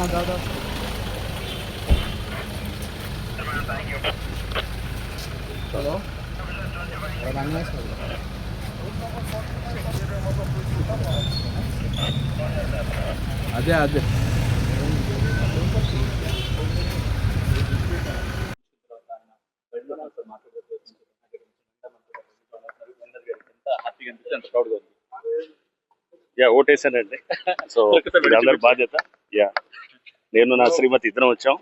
Hello అదే అదే yeah ఓటేసానండి సో ఇది అందరి బాధ్యత యా నేను నా శ్రీమతి ఇద్దరం వచ్చాం.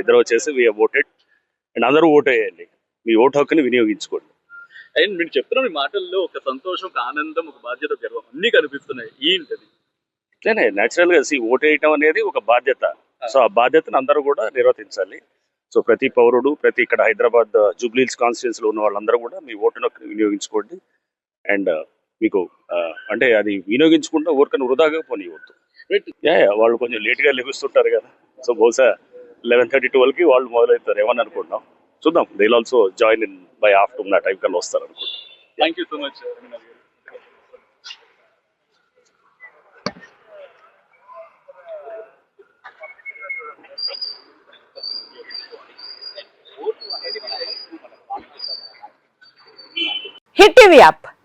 ఇద్దరం వచ్చేసి వి ఓటెడ్ అండ్ అందరూ ఓటు వేయండి మీ ఓటు హక్కుని వినియోగించుకోండి. అండ్ మీరు చెప్తున్న మీ మాటల్లో ఒక సంతోషం ఒక ఆనందం ఒక బాధ్యత గర్వం అన్ని కనిపిస్తున్నాయి. ఏంటది? ఇట్లనే న్యాచురల్గా సి ఓటు వేయటం అనేది ఒక బాధ్యత. సో ఆ బాధ్యతను అందరూ కూడా నిర్వర్తించాలి. సో ప్రతి పౌరుడు ప్రతి ఇక్కడ హైదరాబాద్ జూబ్లీల్స్ కాన్స్టిట్యూన్స్లో ఉన్న వాళ్ళందరూ కూడా మీ ఓటును వినియోగించుకోండి. అండ్ మీకు ఆ, అంటే అది వినియోగించుకుంటే ఊరికని వృధాగా యా, వాళ్ళు కొంచెం లేట్గా లెగుస్తుంటారు కదా. సో బహుశా లెవెన్ థర్టీ ట్వెల్వ్కి వాళ్ళు మొదలవుతారు. ఏమని అనుకుంటున్నాం చూద్దాం. They also join in by after నా టైం కల్లా వస్తారు అనుకుంటున్నాం thank you so much hit TV app